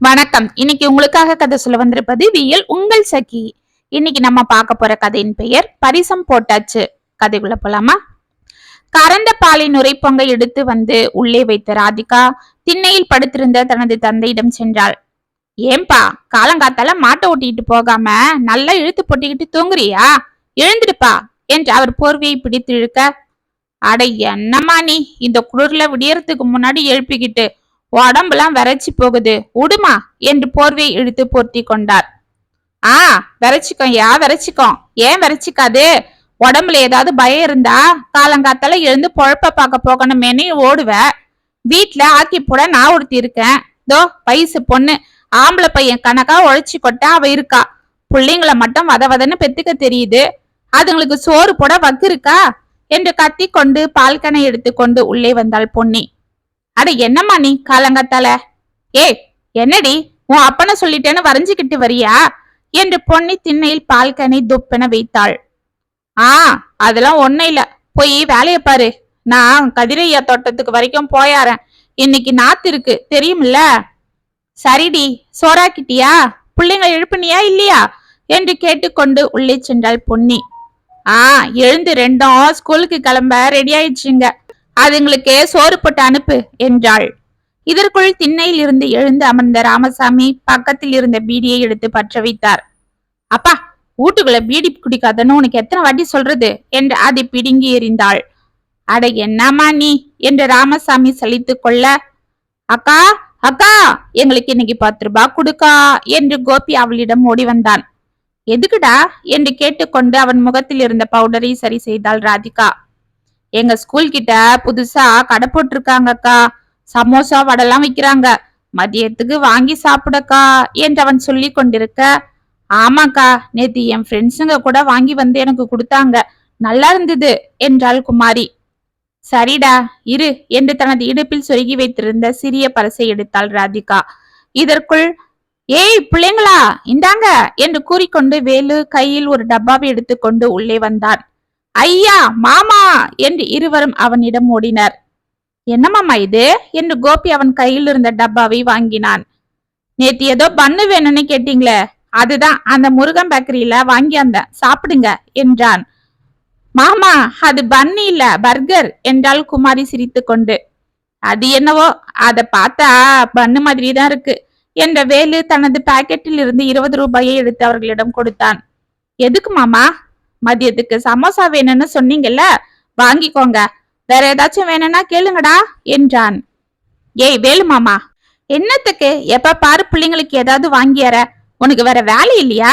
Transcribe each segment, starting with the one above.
வணக்கம். இன்னைக்கு உங்களுக்காக கதை சொல்ல வந்திருப்பது வியல் உங்கள் சகி. இன்னைக்கு நம்ம பார்க்க போற கதையின் பெயர் பரிசம் போட்டாச்சு. கதைக்குள்ள போலாமா? கரந்த பாலை நுரைப்பொங்க எடுத்து வந்து உள்ளே வைத்த ராதிகா திண்ணையில் படுத்திருந்த தனது தந்தையிடம் சென்றாள். ஏன்பா காலங்காத்தால மாட்டை ஓட்டிட்டு போகாம நல்லா இழுத்து பொட்டிக்கிட்டு தூங்குறியா? எழுந்துடுப்பா என்று அவர் போர்வையை பிடித்து இழுக்க அட என்னம்மா நீ இந்த குளிர்ல விடியறதுக்கு முன்னாடி எழுப்பிக்கிட்டு உடம்பெல்லாம் விரைச்சி போகுது. உடுமா? என்று போர்வையை இழுத்து போர்த்தி கொண்டார். ஆ விரைச்சிக்கோ யா விரைச்சிக்கோ. ஏன் விரைச்சிக்காது? உடம்புல ஏதாவது பயம் இருந்தா காலங்காத்தால எழுந்து பொழப்ப பார்க்க போகணுமேனு ஓடுவ. வீட்டுல ஆக்கி போட நான் ஒருத்தி இருக்கேன் தோ வயசு பொண்ணு. ஆம்பளை பையன் கணக்கா உழைச்சி கொட்ட அவ இருக்கா. பிள்ளைங்கள மட்டும் வத வதன்னு பெத்துக்க தெரியுது. அதுங்களுக்கு சோறு போட வக்கு இருக்கா? என்று கத்தி கொண்டு பால்கனை எடுத்துக்கொண்டு உள்ளே வந்தாள் பொன்னி. அட என்னம்மா நீ காலங்கத்தால? ஏய் என்னடி உன் அப்பனை சொல்லிட்டேன்னு வரைஞ்சுக்கிட்டு வரியா? என்று பொன்னி திண்ணையில் பால்கனி துப்பென வைத்தாள். ஆ அதெல்லாம் ஒண்ணும் இல்ல. போய் வேலைய பாரு. நான் கதிரையா தோட்டத்துக்கு வரைக்கும் போயாரன் இன்னைக்கு நாத்து இருக்கு. தெரியுமில்ல? சரிடி சோறாக்கிட்டியா பிள்ளைங்க எழுப்புனியா இல்லையா? என்று கேட்டுக்கொண்டு உள்ளே சென்றாள் பொன்னி. ஆ எழுந்து ரெண்டும் ஸ்கூலுக்கு கிளம்ப ரெடி ஆயிடுச்சுங்க. அதுங்களுக்கு சோறு போட்டு அனுப்பு என்றாள். இதற்குள் திண்ணையில் இருந்து எழுந்து அமர்ந்த ராமசாமி பக்கத்தில் இருந்த பீடியை எடுத்து பற்ற வைத்தார் அப்பா வீட்டுக்குள்ள பீடி குடிக்காதன்னு உனக்கு எத்தனை வாட்டி சொல்றது? என்று அதை பிடுங்கி எறிந்தாள். அட என்னம்மா நீ? என்று ராமசாமி சலித்து கொள்ள அக்கா அக்கா எங்களுக்கு இன்னைக்கு பத்து ரூபாய் கொடுக்கா என்று கோபி அவளிடம் ஓடி வந்தான். எதுக்குடா? என்று கேட்டுக்கொண்டு அவன் முகத்தில் இருந்த பவுடரை சரி செய்தாள் ராதிகா. எங்க ஸ்கூல் கிட்ட புதுசா கடை போட்டிருக்காங்கக்கா. சமோசா வடைலாம் விற்கிறாங்க மதியத்துக்கு வாங்கி சாப்பிடக்கா என்று அவன் சொல்லி கொண்டிருக்க. ஆமாக்கா நேத்து என் ஃப்ரெண்ட்ஸுங்க கூட வாங்கி வந்து எனக்கு கொடுத்தாங்க. நல்லா இருந்தது என்றாள் குமாரி. சரிடா இரு என்று தனது இடுப்பில் சொருகி வைத்திருந்த சிறிய பரசை எடுத்தாள் ராதிகா. இதற்குள் ஏய் பிள்ளைங்களா இந்தாங்க என்று கூறிக்கொண்டு வேலு கையில் ஒரு டப்பாவை எடுத்துக்கொண்டு உள்ளே வந்தான். ஐயா மாமா என்று இருவரும் அவனிடம் ஓடினர். என்ன மாமா இது? என்று கோபி அவன் கையில் இருந்த டப்பாவை வாங்கினான். நேத்து ஏதோ பண்ணு வேணும்னு கேட்டீங்களே அதுதான் அந்த முருகன் பேக்கரியில வாங்கி அந்த சாப்பிடுங்க என்றான். மாமா அது பன்னு இல்ல பர்கர் என்றாள் குமாரி சிரித்துக்கொண்டு. அது என்னவோ அத பார்த்தா பன்னு மாதிரி தான் இருக்கு என்ற வேலு தனது பாக்கெட்டில் இருந்து இருபது ரூபாயை எடுத்து அவர்களிடம் கொடுத்தான். எதுக்கு மாமா மதியத்துக்கு சமோசா வேணும்னு சொன்னீங்கல்ல? வாங்கிக்கோங்க. வேற ஏதாச்சும் வேணும்னா கேளுங்கடா என்றான். ஏய் வேலு மாமா என்னத்துக்கு? எப்ப பாரு பிள்ளைங்களுக்கு ஏதாவது வாங்கியற உனக்கு வேற வேலை இல்லையா?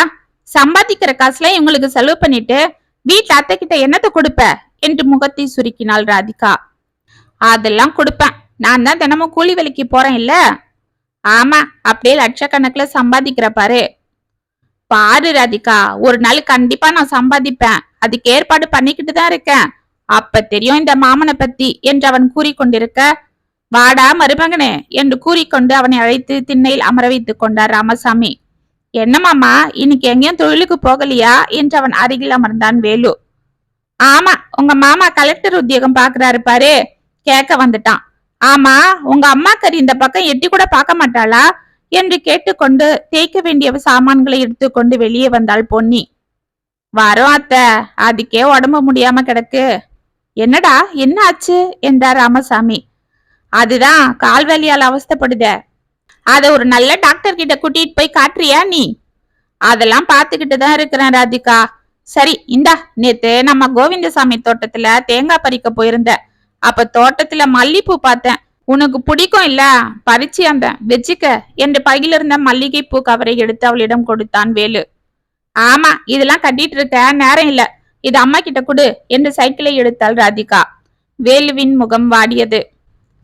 சம்பாதிக்கிற காசுல இவங்களுக்கு செலவு பண்ணிட்டு வீட்டு அத்தை கிட்ட என்னத்தை கொடுப்ப? என்று முகத்தை சுருக்கினாள் ராதிகா. அதெல்லாம் கொடுப்பேன். நான் தான் தினமும் கூலி வேலைக்கு போறேன் இல்ல ஆமா அப்படியே லட்சக்கணக்கில் சம்பாதிக்கிற பாரு. பாரு ராதிகா ஒரு நாள் கண்டிப்பா நான் சம்பாதிப்பேன். அதுக்கு ஏற்பாடு பண்ணிக்கிட்டு தான் இருக்கேன். அப்ப தெரியும் இந்த மாமனை பத்தி என்று அவன் கூறிக்கொண்டிருக்க வாடா மருமகனே என்று கூறிக்கொண்டு அவனை அழைத்து திண்ணையில் அமர வைத்துக் கொண்டார் ராமசாமி. என்ன மாமா இன்னைக்கு எங்கேயும் தொழிலுக்கு போகலையா? என்று அவன் அருகில் அமர்ந்தான் வேலு. ஆமா உங்க மாமா கலெக்டர் உத்தியோகம் பாக்குறாரு பாரு கேட்க வந்துட்டான். ஆமா உங்க அம்மாக்கறி இந்த பக்கம் எட்டி கூட பார்க்க மாட்டாளா? என்று கேட்டுக்கொண்டு தேய்க்க வேண்டிய சாமான்களை எடுத்துக்கொண்டு வெளியே வந்தாள் பொன்னி. வரோம் அத்தை அதுக்கே உடம்பு முடியாம கிடக்கு. என்னடா என்ன ஆச்சு? என்றார் ராமசாமி. அதுதான் கால் வலியால் அவஸ்தைப்படுதே. அதை ஒரு நல்ல டாக்டர் கிட்ட கூட்டிட்டு போய் காட்டுறியா நீ? அதெல்லாம் பாத்துக்கிட்டு தான் இருக்கிறேன் ராதிகா. சரி இந்தா நேத்து நம்ம கோவிந்தசாமி தோட்டத்துல தேங்காய் பறிக்க போயிருந்த அப்ப தோட்டத்துல மல்லிப்பூ பார்த்தேன். உனக்கு பிடிக்கும் இல்ல? பறிச்சு அந்த வச்சுக்க. என்று பையிலிருந்த மல்லிகை பூ கவரை எடுத்து அவளிடம் கொடுத்தான் வேலு. ஆமா இதெல்லாம் கட்டிட்டு இருக்க நேரம் இல்ல. இது அம்மா கிட்ட கொடு என்று சைக்கிளை எடுத்தாள் ராதிகா. வேலுவின் முகம் வாடியது.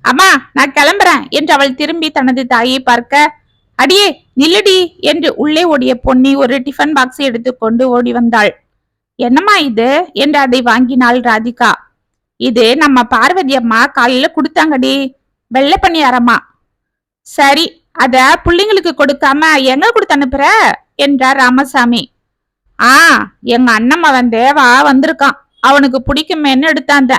அம்மா நான் கிளம்புறேன் என்று அவள் திரும்பி தனது தாயை பார்க்க அடியே நில்லடி என்று உள்ளே ஓடிய பொன்னி ஒரு டிஃபன் பாக்ஸை எடுத்துக்கொண்டு ஓடி வந்தாள். என்னம்மா இது? என்று அதை வாங்கினாள் ராதிகா. இது நம்ம பார்வதி அம்மா காலையில கொடுத்தாங்கடி. வெள்ளை பணியாரம்மா. சரி அத புள்ளைங்களுக்கு கொடுக்காம எங்க கொடுத்து அனுப்புற? என்றார் ராமசாமி. ஆ எங்க அண்ணம்மா வந்து வா வந்திருக்கான். அவனுக்கு பிடிக்குமேன்னு எடுத்தாந்த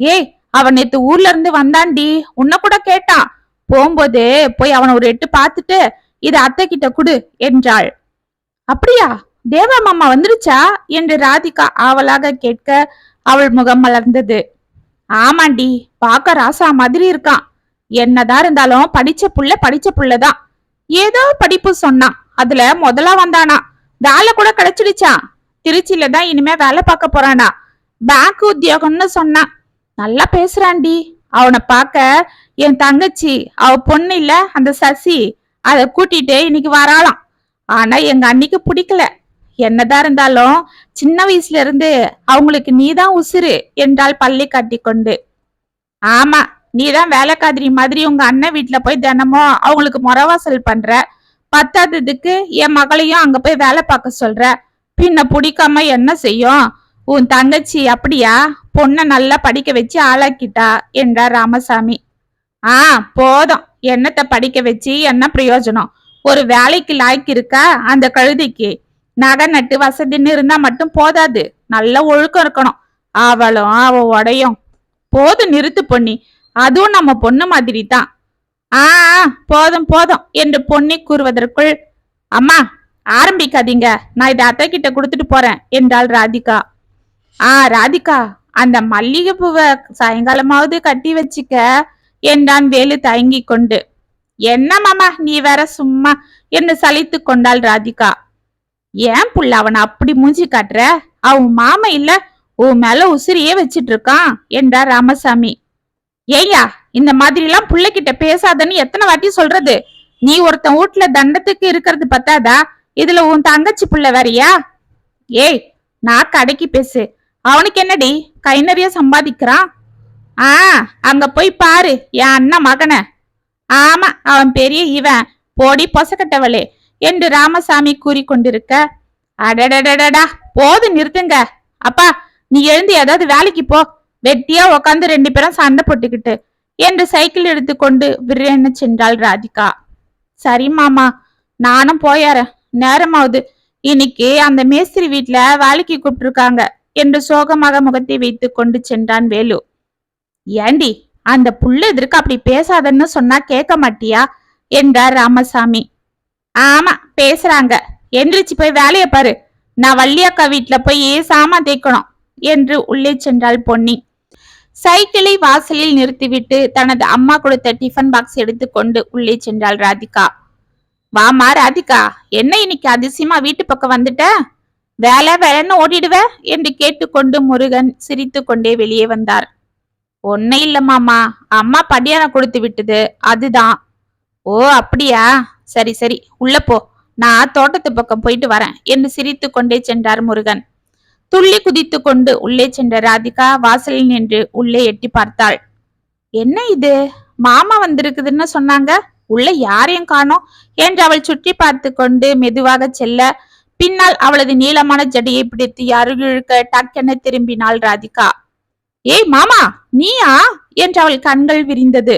ஏய் அவன் நேத்து ஊர்ல இருந்து வந்தான்டி. உன்னை கூட கேட்டான். போகும்போது போய் அவனை ஒரு எட்டு பார்த்துட்டு இத அத்தை கிட்ட குடு என்றாள். அப்படியா? தேவா மாமா வந்துருச்சா? என்று ராதிகா ஆவலாக கேட்க அவள் முகம் மலர்ந்தது. ஆமாண்டி பார்க்க ராசா மாதிரி இருக்கான். என்னதான் இருந்தாலும் படிச்ச புள்ள படிச்ச புள்ளதான். ஏதோ படிப்பு சொன்னான். அதுல முதலா வந்தானா. வேலை கூட கிடைச்சிடுச்சான் திருச்சியில தான் இனிமே வேலை பார்க்க போறானா. பேங்க் உத்தியோகம்னு சொன்னான். நல்லா பேசுறான்டி. அவனை பார்க்க என் தங்கச்சி அவ பொண்ணு இல்ல அந்த சசி அதை கூட்டிட்டு இன்னைக்கு வராளாம். ஆனா எங்க அன்னைக்கு பிடிக்கல. என்னதான் இருந்தாலும் சின்ன வயசுல இருந்து அவங்களுக்கு நீதான் உசுரு என்றால் பள்ளி காட்டிக்கொண்டு. ஆமா நீதான் வேலைக்காதிரி மாதிரி உங்க அண்ணன் வீட்டுல போய் தினமும் அவங்களுக்கு முறவாசல் பண்ற. பத்தாததுக்கு என் மகளையும் அங்க போய் வேலை பார்க்க சொல்ற. பின்ன பிடிக்காம என்ன செய்யும்? உன் தங்கச்சி அப்படியா? பொண்ணை நல்லா படிக்க வச்சு ஆளாக்கிட்டா? என்றார் ராமசாமி. ஆ போதும். என்னத்தை படிக்க வச்சு என்ன பிரயோஜனம்? ஒரு வேலைக்கு லாய்க்கு இருக்கா? அந்த கழுதிக்கு. நகை நட்டு வசதின்னு இருந்தா மட்டும் போதாது. நல்ல ஒழுக்கம் இருக்கணும். அவளும் அவ உடையும். போதும் நிறுத்து பொன்னி. அதுவும் நம்ம பொண்ணு மாதிரி தான் ஆ ஆ, போதும் போதும் என்று பொன்னி கூறுவதற்குள் அம்மா ஆரம்பிக்காதீங்க. நான் இதை அத்தை கிட்ட கொடுத்துட்டு போறேன் என்றாள் ராதிகா. ஆ ராதிகா அந்த மல்லிகைப்பூவை சாயங்காலமாவது கட்டி வச்சுக்க என்றான் வேலு தயங்கி கொண்டு. என்ன மாமா நீ வேற சும்மா என்று சலித்து கொண்டாள் ராதிகா. ஏன் புள்ள அவனை அப்படி மூஞ்சி காட்டுற? அவன் மாமா இல்ல உன் மேல உசிரியே வச்சிட்டு இருக்கான் என்றார் ராமசாமி. ஏய்யா இந்த மாதிரி எல்லாம் புள்ளைகிட்ட பேசாதன்னு எத்தனை வாட்டி சொல்றது? நீ ஒருத்தன் வீட்டுல தண்டத்துக்கு இருக்கிறது பத்தாதா? இதுல உன் தங்கச்சி பிள்ளை வேறயா? ஏய் நான் கடைக்கு பேசு. அவனுக்கு என்னடி கை நிறைய சம்பாதிக்கிறான்? ஆ அங்க போய் பாரு என் அண்ணன் மகனை. ஆமா அவன் பெரிய இவன். போடி பொசக்கட்டவளே என்று ராமசாமி கூறிக்கொண்டிருக்க. அடடடடா போது நிறுத்துங்க. அப்பா நீ எழுந்து ஏதாவது வேலைக்கு போ. வெட்டியா உக்காந்து ரெண்டு பேரும் சண்டை போட்டுக்கிட்டு என்று சைக்கிள் எடுத்துக்கொண்டு விரேன்னு சென்றாள் ராதிகா. சரி மாமா நானும் போயாரேன். நேரமாவது. இன்னைக்கு அந்த மேஸ்திரி வீட்ல வேலைக்கு கூப்பிட்டுருக்காங்க என்று சோகமாக முகத்தை வைத்து கொண்டு சென்றான் வேலு. ஏண்டி அந்த புள்ள எதிர்க்கு அப்படி பேசாதன்னு சொன்னா கேட்க மாட்டியா என்றார் ராமசாமி. ஆமா பேசுறாங்க. எந்திரிச்சு போய் வேலையை பாரு. நான் வள்ளியக்கா வீட்டுல போய் சாமான் தேய்க்கணும் என்று உள்ளே சென்றாள் பொன்னி. சைக்கிளை வாசலில் நிறுத்திவிட்டு தனது அம்மா கொடுத்த டிஃபன் பாக்ஸ் எடுத்துக்கொண்டு உள்ளே சென்றாள் ராதிகா. வாமா ராதிகா என்ன இன்னைக்கு அதிசயமா வீட்டு பக்கம் வந்துட்ட? வேலை வேலைன்னு ஓடிடுவ? என்று கேட்டுக்கொண்டு முருகன் சிரித்து கொண்டே வெளியே வந்தார். ஒன்னும் இல்ல மாமா அம்மா படியாரம் கொடுத்து விட்டது அதுதான். ஓ அப்படியா? சரி சரி உள்ள போ. நான் தோட்டத்து பக்கம் போயிட்டு வரேன் என்று சிரித்து கொண்டே சென்றார் முருகன். துள்ளி குதித்து கொண்டு உள்ளே சென்ற ராதிகா வாசலில் நின்று உள்ளே எட்டி பார்த்தாள். என்ன இது? மாமா வந்திருக்குதுன்னு சொன்னாங்க? உள்ள யாரையும் காணோம்? என்று அவள் சுற்றி பார்த்து கொண்டு மெதுவாக செல்ல பின்னால் அவளது நீளமான ஜடையை பிடித்து அருகிழுக்க டக்கென திரும்பினாள் ராதிகா. ஏய் மாமா நீயா? என்று அவள் கண்கள் விரிந்தது.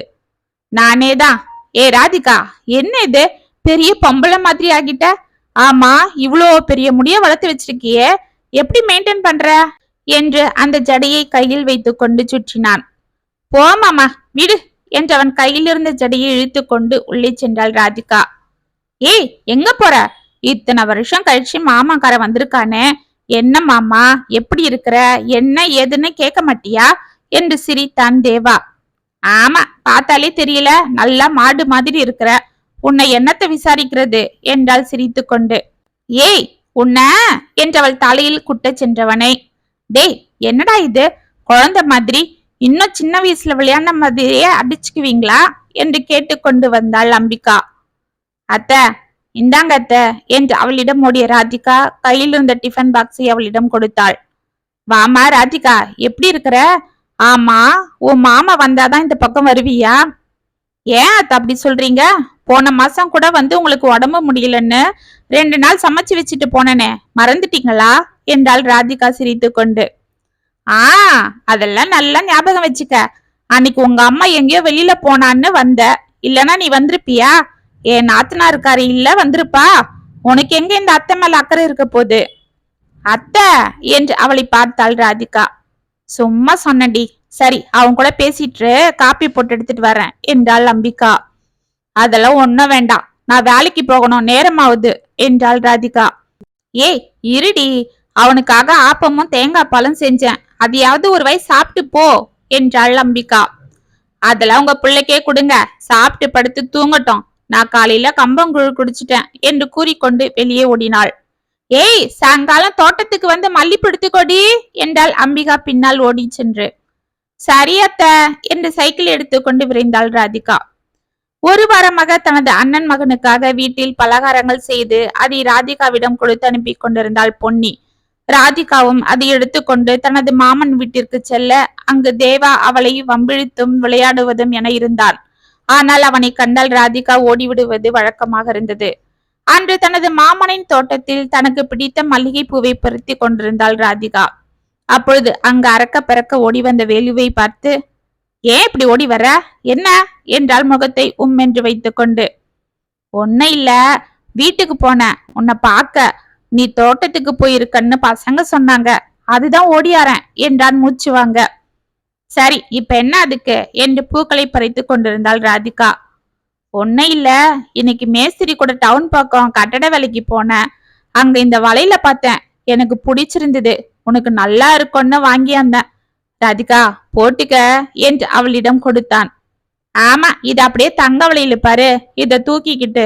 நானேதான். ஏ ராதிகா என்ன இது? பெரிய பொம்பளை மாதிரி ஆகிட்ட? ஆமா இவ்வளோ பெரிய முடிய வளர்த்து வச்சிருக்கியே. எப்படி மெயின்டைன் பண்ற? என்று அந்த ஜடையை கையில் வைத்து கொண்டு சுற்றினான் போமாமா விடு என்று அவன் கையில் இருந்த ஜடையை இழுத்து கொண்டு உள்ளே சென்றாள் ராதிகா. ஏய் எங்க போற? இத்தனை வருஷம் கழிச்சு மாமாக்கார வந்திருக்கானே. என்ன மாமா எப்படி இருக்கிற? என்ன ஏதுன்னு கேட்க மாட்டியா? என்று சிரித்தான் தேவா. ஆமா பார்த்தாலே தெரியல. நல்லா மாடு மாதிரி இருக்கிற. உன்னை என்னத்தை விசாரிக்கிறது? என்றாள் சிரித்து கொண்டு ஏய் உன்ன என்றவள் தலையில் குட்டச் சென்றவனை. டேய் என்னடா இது? குழந்தை மாதிரி இன்னும் சின்ன வயசுல விளையாண்ட மாதிரியே அடிச்சுக்குவீங்களா? என்று கேட்டுக்கொண்டு வந்தாள் அம்பிகா. அத்தை இந்தாங்க அத்தை என்று அவளிடம் ஓடிய ராதிகா கையில் இருந்த டிஃபன் பாக்ஸை அவளிடம் கொடுத்தாள். வாமா ராதிகா எப்படி இருக்கிற? ஆமா உன் மாமா வந்தாதான் இந்த பக்கம் வருவியா? ஏன் அத்தை அப்படி சொல்றீங்க? போன மாசம் கூட வந்து உங்களுக்கு உடம்பு முடியலன்னு ரெண்டு நாள் சமைச்சு வச்சுட்டு போனனே. மறந்துட்டீங்களா? என்றாள் ராதிகா சிரித்து கொண்டு. ஆ அதெல்லாம் நல்லா ஞாபகம் வச்சுக்க. அன்னைக்கு உங்க அம்மா எங்கேயோ வெளியில போனான்னு வந்த. இல்லனா நீ வந்திருப்பியா? என் நாத்தனார் இருக்காரு இல்ல வந்திருப்பா? உனக்கு எங்க இந்த அத்தை மேல அக்கறை இருக்க போகுது? அத்தை என்று அவளை பார்த்தாள் ராதிகா. சும்மா சொன்னடி. சரி அவன் கூட பேசிட்டு காப்பி போட்டு எடுத்துட்டு வரேன் என்றாள் அம்பிகா. அதெல்லாம் ஒண்ணும் வேண்டாம். நான் வேலைக்கு போகணும் நேரமாவது என்றாள் ராதிகா. ஏய் இருடி. அவனுக்காக ஆப்பமும் தேங்காய் பாலும் செஞ்சேன். அதையாவது ஒரு வயசு சாப்பிட்டு போ என்றாள் அம்பிகா. அதெல்லாம் உங்க பிள்ளைக்கே கொடுங்க. சாப்பிட்டு படுத்து தூங்கட்டும். நான் காலையில கம்பங்குழு குடிச்சிட்டேன் என்று கூறிக்கொண்டு வெளியே ஓடினாள். ஏய் சாயங்காலம் தோட்டத்துக்கு வந்து மல்லிப்படுத்து கொடி என்றாள் அம்பிகா பின்னால் ஓடி சென்று. சரியத்த என்று சைக்கிள் எடுத்துக்கொண்டு விரைந்தாள் ராதிகா. ஒரு வாரமாக தனது அண்ணன் மகனுக்காக வீட்டில் பலகாரங்கள் செய்து அதை ராதிகாவிடம் கொடுத்து அனுப்பி கொண்டிருந்தாள் பொன்னி. ராதிகாவும் அதை எடுத்துக்கொண்டு தனது மாமன் வீட்டிற்கு செல்ல அங்கு தேவா அவளை வம்பிழுத்தும் விளையாடுவதும் என இருந்தான் ஆனால் அவனை கண்டால் ராதிகா ஓடிவிடுவது வழக்கமாக இருந்தது. அன்று தனது மாமனின் தோட்டத்தில் தனக்கு பிடித்த மல்லிகை பூவை பறித்து கொண்டிருந்தாள் ராதிகா. அப்பொழுது அங்கு அறக்க பறக்க ஓடி வந்த வேலுவை பார்த்து ஏன் இப்படி ஓடி வர என்ன? என்றால் முகத்தை உம் என்று வைத்துக்கொண்டு. ஒன்னும் இல்ல. வீட்டுக்கு போனேன். உன்னை பார்க்க. நீ தோட்டத்துக்கு போயிருக்கன்னு பசங்க சொன்னாங்க. அதுதான் ஓடியாரன் என்றான் மூச்சு வாங்க. சரி இப்ப என்ன அதுக்கு? என்று பூக்களை பறித்து கொண்டிருந்தாள் ராதிகா. ஒன்னும் இல்ல. இன்னைக்கு மேஸ்திரி கூட டவுன் பக்கம் கட்டட வேலைக்கு போனேன். அங்க இந்த வலையில பார்த்தேன். எனக்கு பிடிச்சிருந்தது. உனக்கு நல்லா இருக்கும்னு வாங்கி வந்தேன் ராதிகா போட்டுக்க என்று அவளிடம் கொடுத்தான். ஆமா இது அப்படியே தங்க வலையில பாரு. இத தூக்கிக்கிட்டு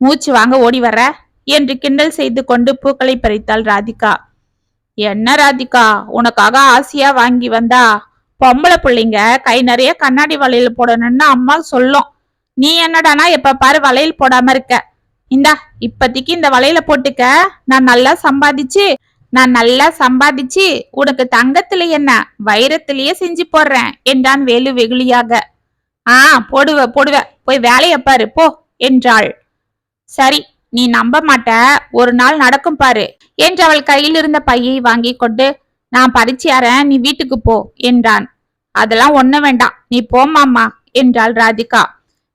மூச்சு வாங்க ஓடி வர என்று கிண்டல் செய்து கொண்டு பூக்களை பறித்தாள் ராதிகா. என்ன ராதிகா உனக்காக ஆசையா வாங்கி வந்தா? பொம்பளை பிள்ளைங்க கை நிறைய கண்ணாடி வளையல் போடணும்னு அம்மா சொல்லும். நீ என்னடானா எப்ப பாரு வளையல் போடாம இருக்க. இந்தா இப்பதைக்கு இந்த வலையில போட்டுக்க. நான் நல்லா சம்பாதிச்சு நான் நல்லா சம்பாதிச்சு உனக்கு தங்கத்துல என்ன வைரத்திலேயே செஞ்சு போடுறேன் என்றான் வேலு வெகுளியாக. ஆ போடுவ போடுவ. போய் வேலைய பாரு போ என்றாள். சரி நீ நம்ப மாட்ட. ஒரு நாள் நடக்கும் பாரு என்று அவள் கையில் இருந்த பையை வாங்கி கொண்டு நான் பறிச்சியாரன் நீ வீட்டுக்கு போ என்றான். அதெல்லாம் ஒண்ணு வேண்டாம். நீ போமாம்மா என்றாள் ராதிகா.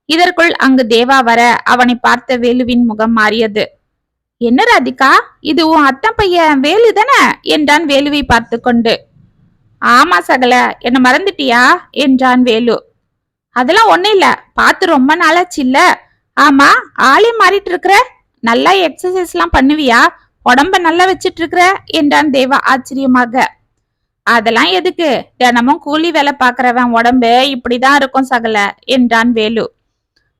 இதற்குள் அங்கு தேவா வர அவனை பார்த்த வேலுவின் முகம் மாறியது. என்ன ராதிகா? இது உன் அத்தன் பையன் வேலு தானே? என்றான் வேலுவை பார்த்து கொண்டு. ஆமா சகல. என்ன மறந்துட்டியா? என்றான் வேலு. அதெல்லாம் ஒண்ணும் இல்ல. பார்த்து ரொம்ப நாளாச்சு இல்ல. ஆமா ஆளே மாறிட்டு இருக்கிற? நல்லா எக்ஸசைஸ் எல்லாம் பண்ணுவியா? உடம்ப நல்லா வச்சிட்டு இருக்கிற? என்றான் தேவா ஆச்சரியமாக. அதெல்லாம் எதுக்கு? தினமும் கூலி வேலை பாக்குறவன் உடம்பு இப்படிதான் இருக்கும் சகல என்றான் வேலு.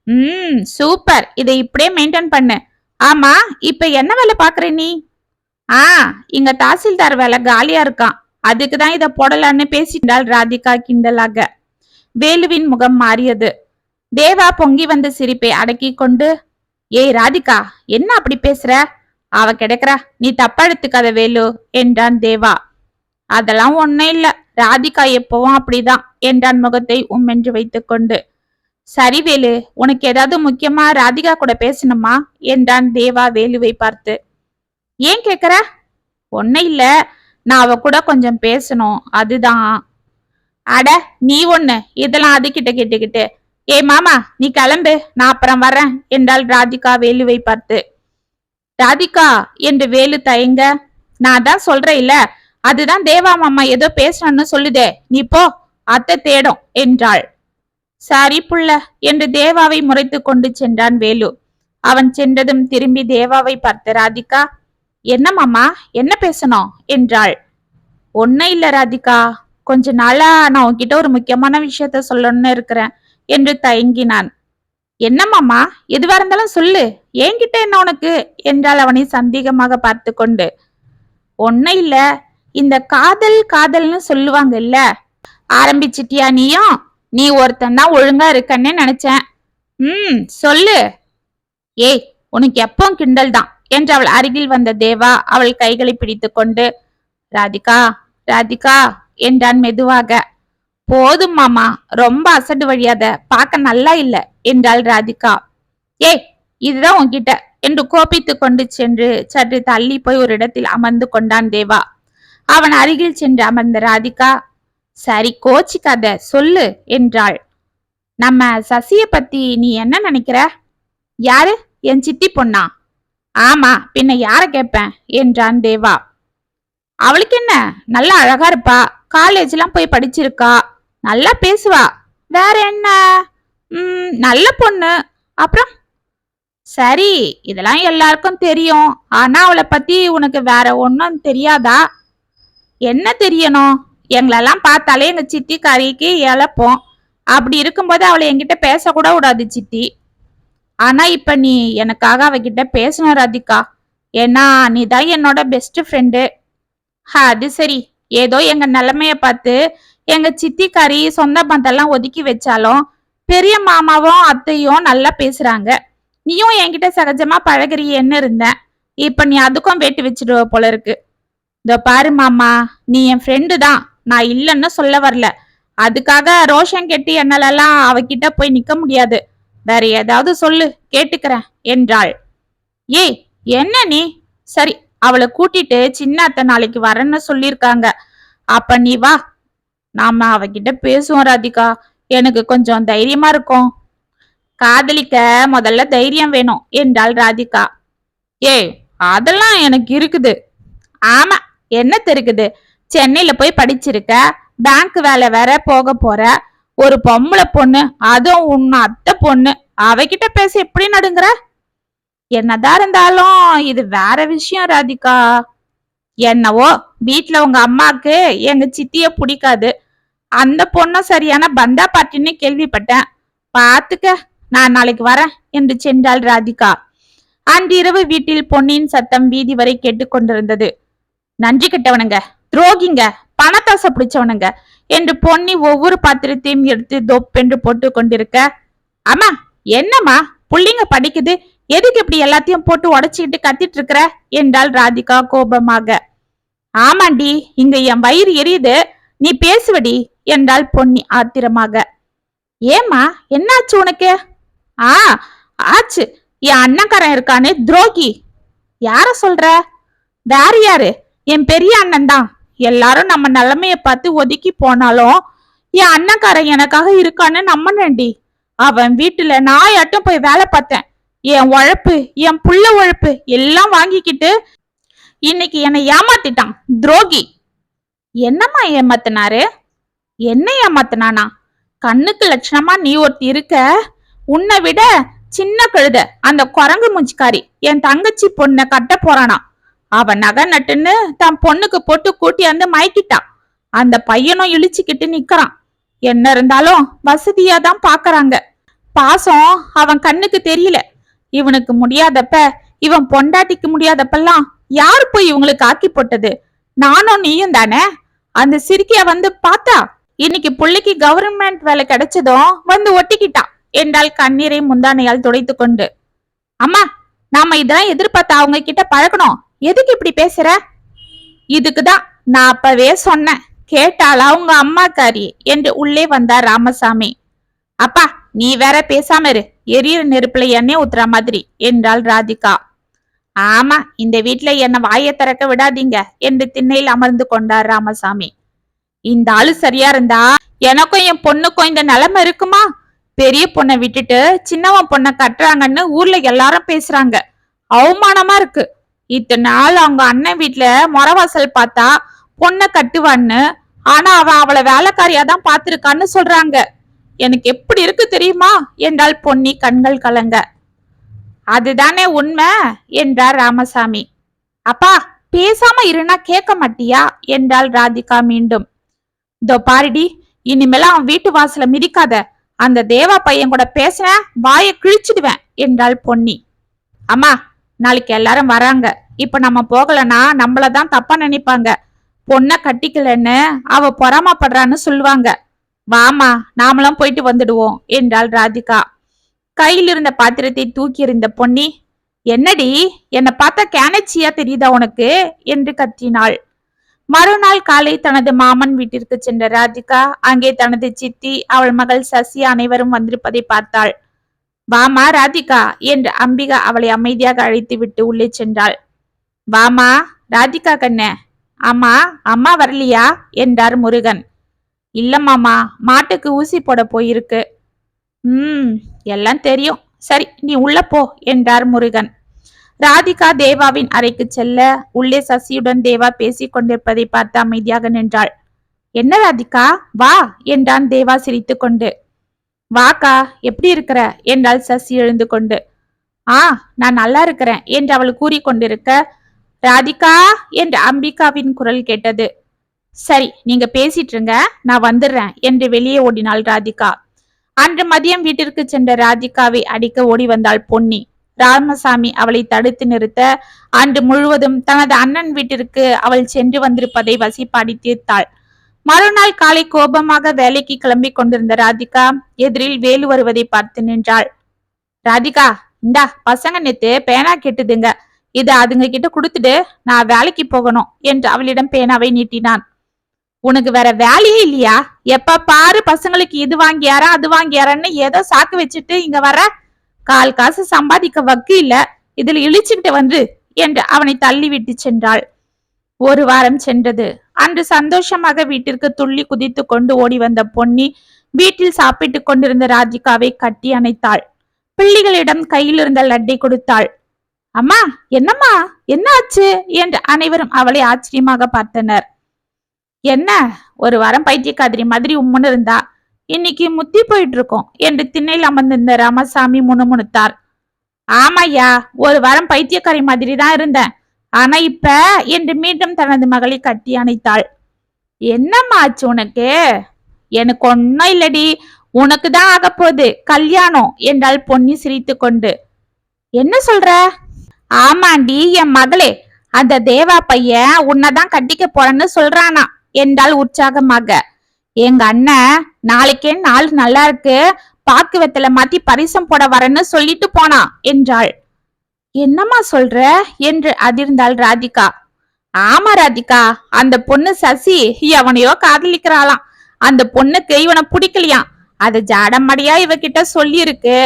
ம் சூப்பர். இதை இப்படியே மெயின்டைன் பண்ணு. ஆமா இப்ப என்ன வேலை பாக்குற நீ? ஆ இங்க தாசில்தார் வேலை காலியா இருக்கான். அதுக்கு தான் இத போடலான்னு பேசிட்டாள் ராதிகா கிண்டலாக. வேலுவின் முகம் மாறியது. தேவா பொங்கி வந்த சிரிப்பை அடக்கி கொண்டு ஏய் ராதிகா என்ன அப்படி பேசுற? அவ கிடைக்கிறா. நீ தப்பா எடுத்துக்காத வேலு என்றான் தேவா. அதெல்லாம் ஒண்ணும் இல்ல. ராதிகா எப்பவும் அப்படிதான் என்றான் முகத்தை உம்மென்று வைத்துக்கொண்டு சரி வேலு உனக்கு ஏதாவது முக்கியமா ராதிகா கூட பேசணுமா? என்றான் தேவா வேலுவை பார்த்து. ஏன் கேக்குற? ஒன்னும் இல்ல. நான் அவ கூட கொஞ்சம் பேசணும். அதுதான். அட நீ ஒண்ணு. இதெல்லாம் அதுகிட்ட கேட்டுக்கிட்டு. ஏ மாமா நீ கிளம்பு. நான் அப்புறம் வரேன் என்றாள் ராதிகா வேலுவை பார்த்து. ராதிகா என்று வேலு தயங்க. நான் தான் சொல்றேன் இல்ல அதுதான் தேவா மாமா ஏதோ பேசணும்னு சொல்லுதே. நீ போ. அத்தை தேடும் என்றாள். சரி புள்ள என்று தேவாவை முறைத்து கொண்டு சென்றான் வேலு. அவன் சென்றதும் திரும்பி தேவாவை பார்த்த ராதிகா என்ன மாமா என்ன பேசணும்? என்றாள். ஒன்னும் இல்ல ராதிகா. கொஞ்ச நாளா நான் உன்கிட்ட ஒரு முக்கியமான விஷயத்த சொல்லணும்னு இருக்கிறேன் என்று தயங்கினான். என்னம்மாமா எதுவா இருந்தாலும் சொல்லு. என்கிட்ட என்ன உனக்கு? என்றால் அவனை சந்தேகமாக பார்த்து கொண்டு. ஒன்னும் இல்ல. இந்த காதல் காதல்னு சொல்லுவாங்க இல்ல ஆரம்பிச்சிட்டியா நீயும்? நீ ஒருத்தன் தான் ஒழுங்கா இருக்கன்னு நினைச்சேன். ம் சொல்லு. ஏய் உனக்கு எப்போ கிண்டல் தான். என்று அவள் அருகில் வந்த தேவா அவள் கைகளை பிடித்து கொண்டு ராதிகா ராதிகா என்றான் மெதுவாக. போதும் மாமா ரொம்ப அசடு வழியாத பார்க்க நல்லா இல்ல என்றாள் ராதிகா. ஏய் இதுதான் உன்கிட்ட என்று கோபித்து கொண்டு சென்று சற்று தள்ளி போய் ஒரு இடத்தில் அமர்ந்து கொண்டான் தேவா. அவன் அருகில் சென்று அமர்ந்த ராதிகா சரி கோச்சிக்காத சொல்லு என்றாள். நம்ம சசிய பத்தி நீ என்ன நினைக்கிற? யாரு? என் சித்தி பொண்ணா? ஆமா பின்ன யார கேட்பேன்? என்றான் தேவா. அவளுக்கு என்ன? நல்லா அழகா இருப்பா. காலேஜ்லாம் போய் படிச்சிருக்கா. நல்லா பேசுவா. வேற என்ன? ம் நல்ல பொண்ணு. அப்புறம்? சரி இதெல்லாம் எல்லாருக்கும் தெரியும். ஆனா அவளை பத்தி உனக்கு வேற ஒன்றும் தெரியாதா? என்ன தெரியணும்? எங்களெல்லாம் பார்த்தாலே எங்கள் சித்தி கறிக்கு இழப்போம் அப்படி இருக்கும்போது அவளை என்கிட்ட பேசக்கூட விடாது சித்தி. ஆனால் இப்போ நீ எனக்காக அவகிட்ட பேசணும் ராதிகா. ஏன்னா நீ தான் என்னோட பெஸ்ட் ஃப்ரெண்டு அது சரி. ஏதோ எங்கள் நிலைமைய பார்த்து எங்கள் சித்திக்காரி சொந்த பந்தெல்லாம் ஒதுக்கி வச்சாலும் பெரிய மாமாவும் அத்தையும் நல்லா பேசுகிறாங்க நீயும் என்கிட்ட சகஜமாக பழகுறியேன்னு இருந்தேன் இப்போ நீ அதுக்கும் வேட்டி வச்சிடுவ போல இருக்கு. இதோ பாரு மாமா நீ என் ஃப்ரெண்டு தான். நான் இல்லைன்னு சொல்ல வரல. அதுக்காக ரோஷன் கெட்டி என்னாலெல்லாம் அவகிட்ட போய் நிக்க முடியாது. வேற ஏதாவது சொல்லு கேட்டுக்கிறேன் என்றாள். ஏய் என்ன நீ? சரி அவளை கூட்டிட்டு சின்ன அத்தை நாளைக்கு வரேன்னு சொல்லியிருக்காங்க. அப்ப நீ வா. நாம அவகிட்ட பேசுவோம் ராதிகா. எனக்கு கொஞ்சம் தைரியமா இருக்கும். காதலிக்க முதல்ல தைரியம் வேணும் என்றாள் ராதிகா. ஏய் அதெல்லாம் எனக்கு இருக்குது. ஆமா என்ன தெரிக்குது? சென்னையில போய் படிச்சிருக்க. பேங்க் வேலை வேற போக போற. ஒரு பொம்பளை பொண்ணு அதுவும் உன் அத்தை பொண்ணு. அவகிட்ட பேச எப்படி நடுங்குற? என்னதான் இருந்தாலும் இது வேற விஷயம் ராதிகா. என்னவோ வீட்ல உங்க அம்மாக்கு எங்க சித்திய பிடிக்காது. அந்த பொண்ணும் சரியான பந்தா பாட்டின்னு கேள்விப்பட்டேன். பாத்துக்க நான் நாளைக்கு வரேன் என்று சென்றாள் ராதிகா. அன்றிரவு வீட்டில் பொன்னியின் சத்தம் வீதி வரை கேட்டுக்கொண்டிருந்தது. நன்றி கெட்டவனுங்க. துரோகிங்க பணத்தாசை பிடிச்சவனுங்க. என்று பொன்னி ஒவ்வொரு பாத்திரத்தையும் எடுத்து தொப்பென்று போட்டு கொண்டிருக்க அம்மா என்னம்மா? புள்ளிங்க படிக்குது. எதுக்கு இப்படி எல்லாத்தையும் போட்டு உடச்சிக்கிட்டு கத்திட்டு இருக்கிற என்றாள் ராதிகா கோபமாக. ஆமாண்டி இங்க என் வயிறு எரியுது. நீ பேசுவடி என்றாள் பொன்னி ஆத்திரமாக. ஏம்மா என்னாச்சு உனக்கு? ஆ ஆச்சு. என் அண்ணக்காரன் இருக்கானே துரோகி. யார சொல்ற? வேற யாரு? என் பெரிய அண்ணன் தான் எல்லாரும் நம்ம நிலைமைய பார்த்து ஒதுக்கி போனாலும் என் அண்ணக்காரன் எனக்காக இருக்கான்னு நம்பினேன்டி. அவன் வீட்டுல நாயாட்டும் போய் வேலை பார்த்தேன். என் உழைப்பு என் புள்ள உழைப்பு எல்லாம் வாங்கிக்கிட்டு இன்னைக்கு என்னை ஏமாத்திட்டான். துரோகி. என்னம்மா ஏமாத்தினாரு? என்ன ஏமாத்தினானா? கண்ணுக்கு லட்சணமா நீ ஒருத்தி இருக்க. உன்னை விட சின்ன கழுத அந்த குரங்கு மூஞ்சிக்காரி என் தங்கச்சி பொண்ணை கட்ட போறானா? அவன் நகை நட்டுன்னு தன் பொண்ணுக்கு போட்டு கூட்டி வந்து மயக்கிட்டான் அந்த பையனும் இழிச்சுக்கிட்டு நிக்கிறான். என்ன இருந்தாலும் வசதியா தான் பாக்குறாங்க. பாசம் அவன் கண்ணுக்கு தெரியல. இவனுக்கு முடியாதப்ப இவன் பொண்டாட்டிக்கு முடியாதப்பெல்லாம் யார் போய் இவங்களுக்கு ஆக்கி போட்டது? நானும் நீயும் தானே? அந்த சிரிக்கிய வந்து பார்த்தா இன்னைக்கு புள்ளைக்கு கவர்மெண்ட் வேலை கிடைச்சதும் வந்து ஒட்டிக்கிட்டான் என்றால் கண்ணீரை முந்தானையால் துடைத்து கொண்டு அம்மா நாம இதெல்லாம் எதிர்பார்த்த அவங்க கிட்ட பழகணும். எதுக்கு இப்படி பேசுற? இதுக்குதான் நான் அப்பவே சொன்னேன். கேட்டாளா உங்க அம்மாக்காரி? என்று உள்ளே வந்தார் ராமசாமி. அப்பா நீ வேற பேசாம இரு. எரியிற நெருப்புல எண்ணெய் ஊத்துற மாதிரி என்றாள் ராதிகா. ஆமா இந்த வீட்டுல என்ன வாயை திறக்க விடாதீங்க என்று திண்ணையில் அமர்ந்து கொண்டார் ராமசாமி. இந்த ஆளு சரியா இருந்தா எனக்கும் என் பொண்ணுக்கும் இந்த நிலைமை இருக்குமா? பெரிய பொண்ணை விட்டுட்டு சின்னவன் பொண்ணை கட்டுறாங்கன்னு ஊர்ல எல்லாரும் பேசுறாங்க. அவமானமா இருக்கு. இத்தனை நாள் அவங்க அண்ணன் வீட்டுல மொரவாசல் பார்த்தா பொண்ணை கட்டுவான்னு. ஆனா அவன் அவளை வேலைக்காரியா தான் பாத்திருக்கான்னு சொல்றாங்க. எனக்கு எப்படி இருக்கு தெரியுமா? என்றாள் பொன்னி கண்கள் கலங்க. அதுதானே உண்மை என்றார் ராமசாமி. அப்பா பேசாம இருனா கேட்க மாட்டியா? என்றாள் ராதிகா மீண்டும். இதோ பாருடி இனிமேல அவன் வீட்டு வாசல மிதிக்காத. அந்த தேவா பையன் கூட பேசின வாயை கிழிச்சிடுவேன் என்றாள் பொன்னி. அம்மா நாளைக்கு எல்லாரும் வராங்க. இப்ப நம்ம போகலனா நம்மளதான் தப்பா நினைப்பாங்க. பொண்ணை கட்டிக்கலன்னு அவ பொறாமப்படுறான்னு சொல்லுவாங்க. வாமா நாமளும் போயிட்டு வந்துடுவோம் என்றாள் ராதிகா. கையில் இருந்த பாத்திரத்தை தூக்கி இருந்த பொன்னி என்னடி என்னை பார்த்தா கேனச்சியா தெரியுதா உனக்கு? என்று கத்தினாள். மறுநாள் காலை தனது மாமன் வீட்டிற்கு சென்ற ராதிகா அங்கே தனது சித்தி அவள் மகள் சசி அனைவரும் வந்திருப்பதை பார்த்தாள். வாமா ராதிகா என்று அம்பிகா அவளை அமைதியாக அழைத்து விட்டு உள்ளே சென்றாள். வாமா ராதிகா கண்ணே. ஆமா அம்மா வரலையா? என்றார் முருகன். இல்ல மாமா மாட்டுக்கு ஊசி போட போயிருக்கு. ம் எல்லாம் தெரியும். சரி நீ உள்ள போ என்றார் முருகன். ராதிகா தேவாவின் அறைக்கு செல்ல உள்ளே சசியுடன் தேவா பேசிக் கொண்டிருப்பதை பார்த்து அமைதியாக நின்றாள். என்ன ராதிகா? வா என்றான் தேவா சிரித்துக்கொண்டு வாக்கா எப்படி இருக்கிற? என்றாள் சசி எழுந்து கொண்டு. ஆ நான் நல்லா இருக்கிறேன் என்று அவள் கூறிக்கொண்டிருக்க ராதிகா என்று அம்பிகாவின் குரல் கேட்டது. சரி நீங்க பேசிட்டுருங்க நான் வந்துடுறேன் என்று வெளியே ஓடினாள் ராதிகா. அன்று மதியம் வீட்டிற்கு சென்ற ராதிகாவை அடிக்க ஓடி வந்தாள் பொன்னி. ராமசாமி அவளை தடுத்து நிறுத்த அன்று முழுவதும் தனது அண்ணன் வீட்டிற்கு அவள் சென்று வந்திருப்பதை வசிப்பாடி தீர்த்தாள். மறுநாள் காலை கோபமாக வேலைக்கு கிளம்பி கொண்டிருந்த ராதிகா எதிரில் வேலு வருவதை பார்த்து நின்றாள். ராதிகா இந்தா பசங்க நேத்து பேனா கெட்டுதுங்க. இத அதுங்க கிட்ட கொடுத்துட்டு நான் வேலைக்கு போகணும் என்று அவளிடம் பேனாவை நீட்டினான். உனக்கு வேற வேலையே இல்லையா? எப்ப பாரு பசங்களுக்கு இது வாங்கியாரா அது வாங்கியாரான்னு ஏதோ சாக்கு வச்சுட்டு இங்க வர கால் காசு சம்பாதிக்க வக்கு இல்ல இதுல இழிச்சுக்கிட்டு வந்து என்று அவனை தள்ளி விட்டு சென்றாள். ஒரு வாரம் சென்றது. அன்று சந்தோஷமாக வீட்டிற்கு துள்ளி குதித்து கொண்டு ஓடி வந்த பொன்னி வீட்டில் சாப்பிட்டு கொண்டிருந்த ராதிகாவை கட்டி அணைத்தாள். பிள்ளைகளிடம் கையில் இருந்த லட்டை கொடுத்தாள். அம்மா என்னம்மா? என்ன ஆச்சு? என்று அனைவரும் அவளை ஆச்சரியமாக பார்த்தனர். என்ன? ஒரு வாரம் பைத்தியக்காதிரி மாதிரி உம்முன்னு இருந்தா? இன்னைக்கு முத்தி போயிட்டு இருக்கோம் என்று திண்ணையில் அமர்ந்திருந்த ராமசாமி முணுமுணுத்தார். ஆமாயா ஒரு வாரம் பைத்தியக்காரி மாதிரி தான் இருந்தேன். ஆனா இப்ப என்று மீண்டும் தனது மகளை கட்டி அணைத்தாள். என்னம்மா ஆச்சு உனக்கு? எனக்கு ஒன்னும் இல்லடி. உனக்கு தான் ஆகப்போகுது போகுது. கல்யாணம் என்றாள் பொன்னி சிரித்து கொண்டு என்ன சொல்ற? ஆமாண்டி என் மகளே அந்த தேவா பையன் உன்னதான் கட்டிக்க போறேன்னு சொல்றானா என்றாள் உற்சாகமாக. எங்க அண்ணன் நாளைக்கே நாள் நல்லா இருக்கு. பாக்குவத்துல மாத்தி பரிசம் போட வரேன்னு சொல்லிட்டு போனான் என்றாள். என்னம்மா சொல்ற? என்று அதிர்ந்தாள் ராதிகா. ஆமா ராதிகா அந்த பொண்ணு சசி எவனையோ காதலிக்கிறாளாம். அந்த பொண்ணுக்கு இவனை பிடிக்கலையாம். அதை ஜாடமடியா இவகிட்ட சொல்லியிருக்கு.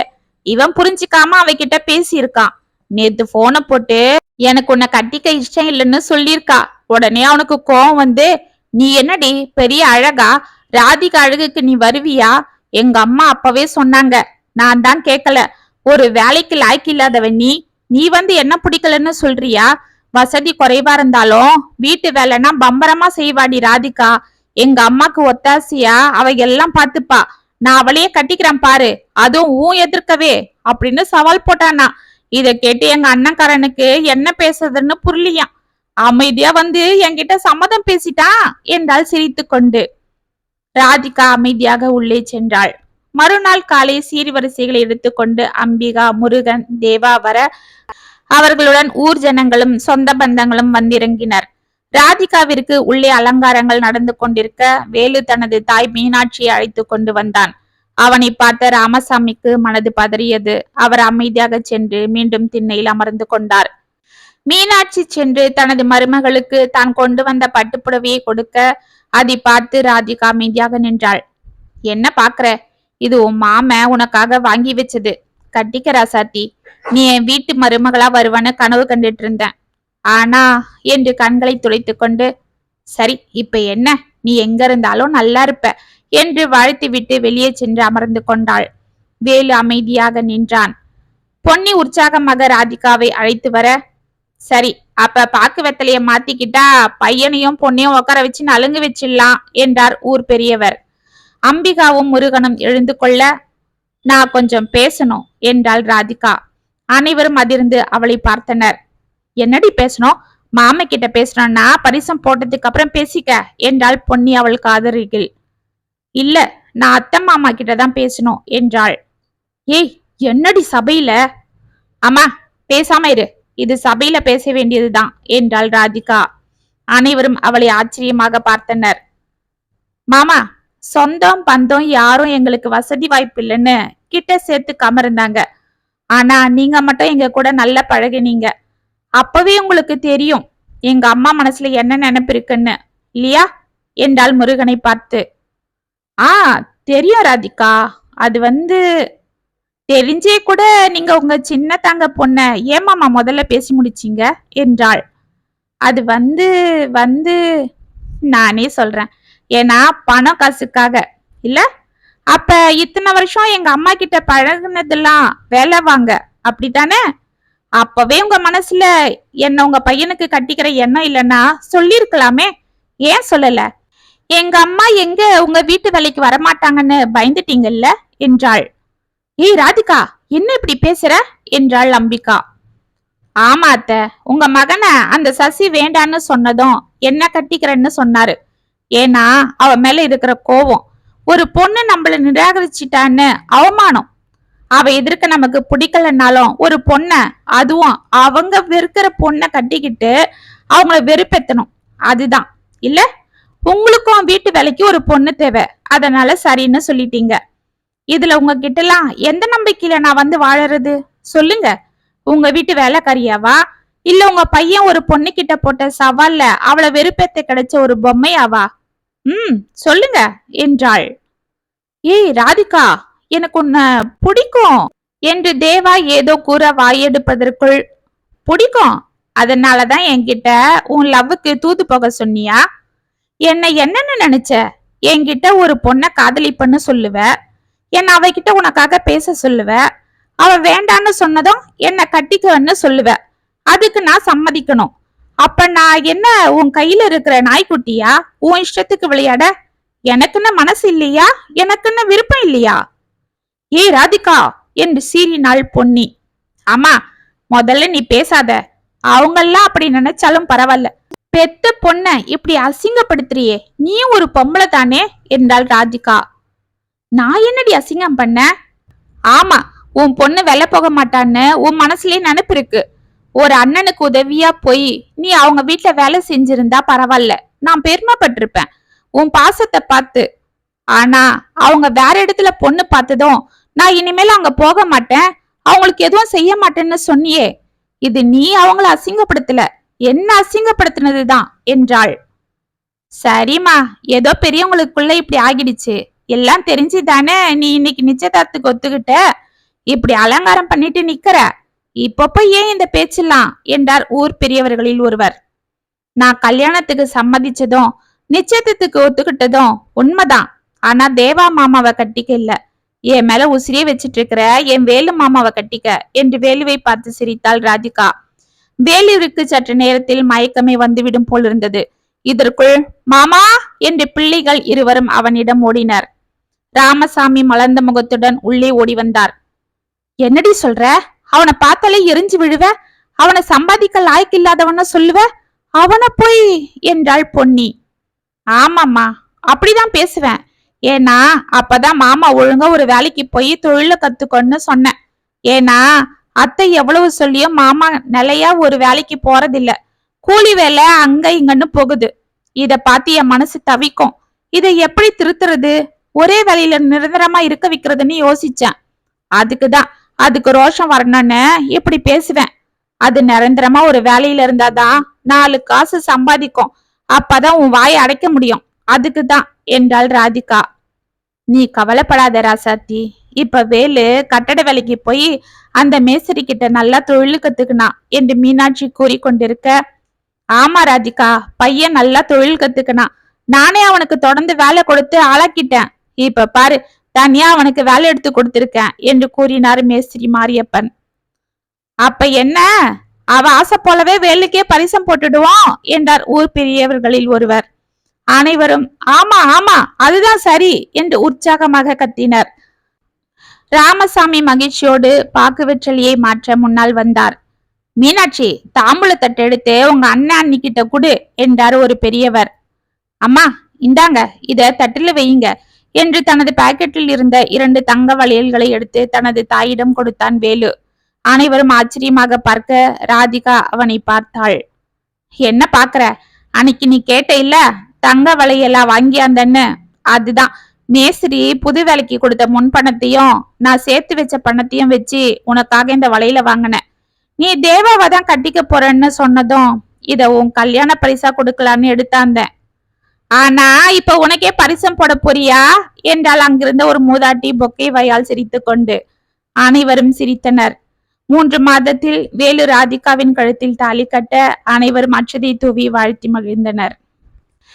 இவன் புரிஞ்சுக்காம அவகிட்ட பேசியிருக்கான். நேத்து போனை போட்டு எனக்கு உன்னை கட்டிக்க இஷ்டம் இல்லைன்னு சொல்லியிருக்கா. உடனே அவனுக்கு கோவம் வந்து நீ என்னடி பெரிய அழகா? ராதிகா அழகுக்கு நீ வருவியா? எங்க அம்மா அப்பவே சொன்னாங்க. நான் தான் கேட்கல ஒரு வேலைக்கு லாய்க்கு இல்லாதவன் நீ? நீ வந்து என்ன பிடிக்கலன்னு சொல்றியா? வசதி குறைவா இருந்தாலும் வீட்டு வேலைன்னா பம்பரமா செய்வாடி ராதிகா. எங்க அம்மாக்கு ஒத்தாசியா? அவ எல்லாம் பாத்துப்பா நான் அவளையே கட்டிக்கிறேன் பாரு. அதுவும் ஊ எதிர்க்கவே அப்படின்னு சவால் போட்டானா. இத கேட்டு எங்க அண்ணன்காரனுக்கு என்ன பேசுறதுன்னு புரியலையாம் அமைதியா வந்து என்கிட்ட சம்மதம் பேசிட்டான் என்றால் சிரித்து கொண்டு. ராதிகா அமைதியாக உள்ளே சென்றாள். மறுநாள் காலை சீர்வரிசைகளை எடுத்துக்கொண்டு அம்பிகா முருகன் தேவா வர அவர்களுடன் ஊர் ஜனங்களும் சொந்த பந்தங்களும் வந்திறங்கினர். ராதிகாவிற்கு உள்ளே அலங்காரங்கள் நடந்து கொண்டிருக்க வேலு தனது தாய் மீனாட்சியை அழைத்து கொண்டு வந்தான். அவனை பார்த்த ராமசாமிக்கு மனது பதறியது. அவர் அமைதியாக சென்று மீண்டும் திண்ணையில் அமர்ந்து கொண்டார். மீனாட்சி சென்று தனது மருமகளுக்கு தான் கொண்டு வந்த பட்டுப்புடவையை கொடுக்க அதை பார்த்து ராதிகா அமைதியாக நின்றாள். என்ன பாக்குற இது உன் மாம உனக்காக வாங்கி வச்சது. கட்டிக்க ராசாத்தி நீ என் வீட்டு மருமகளா வருவான்னு கனவு கண்டுட்டு இருந்தேன் ஆனா என்று கண்களை துளைத்து கொண்டு சரி இப்ப என்ன? நீ எங்க இருந்தாலும் நல்லா இருப்ப என்று வாழ்த்து விட்டு வெளியே சென்று அமர்ந்து கொண்டாள். வேலு அமைதியாக நின்றான். பொன்னி உற்சாகமாக ராதிகாவை அழைத்து வர சரி அப்ப பாக்கு வெத்தலைய மாத்திக்கிட்டா பையனையும் பொண்ணையும் உட்கார வச்சு நலுங்கு வச்சிடலாம் என்றார் ஊர் பெரியவர். அம்பிகாவும் முருகனும் எழுந்து கொள்ள நான் கொஞ்சம் பேசணும் என்றாள் ராதிகா. அனைவரும் அதிர்ந்து அவளை பார்த்தனர். என்னடி பேசணும் மாமா கிட்ட பேசணும்னா பரிசம் போட்டதுக்கு அப்புறம் பேசிக்க என்றாள் பொன்னி அவள் காதருகில். இல்ல நான் அத்தை மாமா கிட்ட தான் பேசணும் என்றாள். ஏய் என்னடி சபையில? அம்மா பேசாம இரு. இது சபையில பேச வேண்டியதுதான் என்றாள் ராதிகா. அனைவரும் அவளை ஆச்சரியமாக பார்த்தனர். மாமா சொந்தம் பந்தம் யாரும் எங்களுக்கு வசதி வாய்ப்பு இல்லைன்னு கிட்ட சேர்த்து இருந்தாங்க ஆனா நீங்க மட்டும் எங்க கூட நல்லா பழகினீங்க. அப்பவே உங்களுக்கு தெரியும் எங்க அம்மா மனசுல என்ன நினைப்பு இருக்குன்னு. இல்லையா? என்றாள் முருகனை பார்த்து. ஆ தெரியும் ராதிகா. அது வந்து தெரிஞ்சே கூட நீங்க உங்க சின்ன தங்க பொண்ண ஏமாமா முதல்ல பேசி முடிச்சீங்க? என்றாள். அது வந்து வந்து நானே சொல்றேன். ஏன்னா பணம் காசுக்காக. இல்ல? அப்ப இத்தனை வருஷம் எங்க அம்மா கிட்ட பழகுனதெல்லாம் வேலை வாங்க. அப்படித்தானே? அப்பவே உங்க மனசுல என்ன உங்க பையனுக்கு கட்டிக்கிற எண்ணம் இல்லைன்னா சொல்லிருக்கலாமே ஏன் சொல்லல? எங்க அம்மா எங்க உங்க வீட்டு வேலைக்கு வரமாட்டாங்கன்னு பயந்துட்டீங்கல்ல? என்றாள். ஏய் ராதிகா என்ன இப்படி பேசுற? என்றாள் அம்பிகா. ஆமா அத்த உங்க மகனை அந்த சசி வேண்டான்னு சொன்னதும் என்ன கட்டிக்கிறேன்னு சொன்னாரு. ஏன்னா அவ மேல இருக்கிற கோவம். ஒரு பொண்ணு நம்மள நிராகரிச்சிட்டான்னு அவமானம். அவ எதிர்க்க நமக்கு பிடிக்கலனாலும் ஒரு பொண்ண அதுவும் அவங்க வெறுக்கிற பொண்ணை கட்டிக்கிட்டு அவங்கள வெறுப்பெத்தணும். அதுதான். இல்ல? உங்களுக்கும் வீட்டு வேலைக்கு ஒரு பொண்ணு தேவை. அதனால சரின்னு சொல்லிட்டீங்க. இதுல உங்ககிட்ட எல்லாம் எந்த நம்பிக்கையில நான் வந்து வாழறது? சொல்லுங்க. உங்க வீட்டு வேலைக்காரியாவா? இல்ல உங்க பையன் ஒரு பொண்ணு கிட்ட போட்ட சவால்ல அவளை வெறுப்பேத்த கிடைச்ச ஒரு பொம்மையாவா? ம் சொல்லுங்க என்றாள். ஏய் ராதிகா எனக்கு உன்னை பிடிக்கும் என்று தேவா ஏதோ கூற வாயெடுப்பதற்குள். பிடிக்கும்? அதனாலதான் என்கிட்ட உன் லவ்வுக்கு தூது போக சொன்னியா? என்ன என்னன்னு நினைச்ச? என்கிட்ட ஒரு பொண்ணை காதலிப்பன்னு சொல்லுவ? என்ன அவகிட்ட உனக்காக பேச சொல்லுவ? அவ வேண்டான்னு சொன்னதும் என்ன கட்டிக்கன்னு சொல்லுவ? அதுக்கு நான் சம்மதிக்கணும். அப்ப நான் என்ன உன் கையில இருக்கிற நாய்க்குட்டியா? உன் இஷ்டத்துக்கு விளையாட? எனக்குன்னு மனசு இல்லையா? எனக்குன்னு விருப்பம் இல்லையா? ஏய் ராதிகா என்று சீறினாள் பொன்னி. ஆமா முதல்ல நீ பேசாத. அவங்கெல்லாம் அப்படி நினைச்சாலும் பரவாயில்ல. பெத்த பொண்ண இப்படி அசிங்கப்படுத்துறியே. நீயும் ஒரு பொம்பளை தானே? என்றாள் ராதிகா. நான் என்னடி அசிங்கம் பண்ண? ஆமா உன் பொண்ணு வெளில போக மாட்டான்னு உன் மனசுலயே நினைப்பு இருக்கு. ஒரு அண்ணனுக்கு உதவியா போய் நீ அவங்க வீட்டுல வேலை செஞ்சிருந்தா பரவாயில்ல நான் பெருமைப்பட்டிருப்பேன். உன் பாசத்தை பார்த்து. ஆனா அவங்க வேற இடத்துல பொண்ணு பார்த்ததும் நான் இனிமேல் அங்க போக மாட்டேன். அவங்களுக்கு எதுவும் செய்ய மாட்டேன்னு சொன்னியே. இது நீ அவங்கள அசிங்கப்படுத்தல. என்ன அசிங்கப்படுத்தினதுதான் என்றாள். சரிம்மா ஏதோ பெரியவங்களுக்குள்ள இப்படி ஆகிடுச்சு. எல்லாம் தெரிஞ்சு தானே நீ இன்னைக்கு நிச்சயதார்த்துக்கு ஒத்துக்கிட்ட? இப்படி அலங்காரம் பண்ணிட்டு நிக்கிற? இப்பப்ப ஏன் இந்த பேச்செல்லாம்? என்றார் ஊர் பெரியவர்களில் ஒருவர். நான் கல்யாணத்துக்கு சம்மதிச்சதும் நிச்சயத்துக்கு ஒத்துக்கிட்டதும் உண்மைதான். ஆனா தேவா மாமாவை கட்டிக்க இல்ல. என் மேல உசிரியே வச்சிட்டு இருக்கிற என் வேலு மாமாவை கட்டிக்க என்று வேலுவை பார்த்து சிரித்தாள் ராதிகா. வேலுவிற்கு சற்று நேரத்தில் மயக்கமே வந்துவிடும் போல் இருந்தது. இதற்குள் மாமா! என்று பிள்ளைகள் இருவரும் அவனிடம் ஓடினர். ராமசாமி மலர்ந்த முகத்துடன் உள்ளே ஓடி வந்தார். என்னடி சொல்ற? அவனை பார்த்தாலே எரிஞ்சு விழுவ? அவனை சம்பாதிக்க லாய்க்கு இல்லாதவன சொல்லுவ? அவனை போய் என்றாள் பொன்னி. ஆமாம்மா அப்படிதான் பேசுவேன். ஏன்னா அப்பதான் மாமா ஒழுங்கா ஒரு வேலைக்கு போய் தொழில கத்துக்கொன்னு சொன்னேன். ஏன்னா அத்தை எவ்வளவு சொல்லியும் மாமா நிலையா ஒரு வேலைக்கு போறதில்ல. கூலி வேலை அங்க இங்கன்னு போகுது. இத பார்த்து என் மனசு தவிக்கும். இதை எப்படி திருத்துறது? ஒரே வேலையில நிரந்தரமா இருக்க வைக்கிறதுன்னு யோசிச்சேன். அதுக்குதான் அதுக்கு ரோஷம் வரணும்னு இப்படி பேசுவேன். அது நிரந்தரமா ஒரு வேலையில இருந்தாதான் நாலு காசு சம்பாதிக்கும். அப்பதான் உன் வாயை அடைக்க முடியும். அதுக்கு தான் என்றாள் ராதிகா. நீ கவலைப்படாத ராசாத்தி. இப்ப வேலு கட்டட வேலைக்கு போய் அந்த மேஸ்திரி கிட்ட நல்லா தொழில் கத்துக்கினான் என்று மீனாட்சி கூறிக்கொண்டிருக்க ஆமா ராதிகா பையன் நல்லா தொழில் கத்துக்கினான் நானே அவனுக்கு தொடர்ந்து வேலை கொடுத்து ஆளாக்கிட்டேன். இப்ப பாரு தனியா அவனுக்கு வேலை எடுத்து கொடுத்திருக்கேன் என்று கூறினார் மேஸ்திரி மாரியப்பன். அப்ப என்ன? அவ ஆசை போலவே வேலுக்கே பரிசம் போட்டுடுவோம் என்றார் ஊர் பெரியவர்களில் ஒருவர். அனைவரும் ஆமா ஆமா அதுதான் சரி என்று உற்சாகமாக கத்தினர். ராமசாமி மகிழ்ச்சியோடு பாக்கு வெற்றலியை மாற்ற முன்னால் வந்தார். மீனாட்சி தாம்பூல தட்டு எடுத்து உங்க அண்ணன் அன்னிக்கிட்ட குடு என்றார் ஒரு பெரியவர். அம்மா இந்தாங்க இத தட்டுல வையுங்க. என்று தனது பாக்கெட்டில் இருந்த இரண்டு தங்க வளையல்களை எடுத்து தனது தாயிடம் கொடுத்தான் வேலு. அனைவரும் ஆச்சரியமாக பார்க்க ராதிகா அவனை பார்த்தாள். என்ன பாக்குற அன்னைக்கு நீ கேட்ட இல்ல? தங்க வளையலா வாங்கியாந்தன்னு அதுதான். மேஸ்திரி புது வேலைக்கு கொடுத்த முன் பணத்தையும் நான் சேர்த்து வச்ச பணத்தையும் வச்சு உனக்காக இந்த வளையல வாங்கினேன். நீ தேவாவை தான் கட்டிக்க போறேன்னு சொன்னதும் இத உன் கல்யாண பரிசா கொடுக்கலான்னு எடுத்தாந்தேன். ஆனா இப்ப உனக்கே பரிசம் போட போறியா? என்றால் அங்கிருந்த ஒரு மூதாட்டி பொக்கை வயால் சிரித்து கொண்டு அனைவரும் சிரித்தனர். மூன்று மாதத்தில் வேலு ராதிகாவின் கழுத்தில் தாலி கட்ட அனைவரும் அச்சதை தூவி வாழ்த்தி மகிழ்ந்தனர்.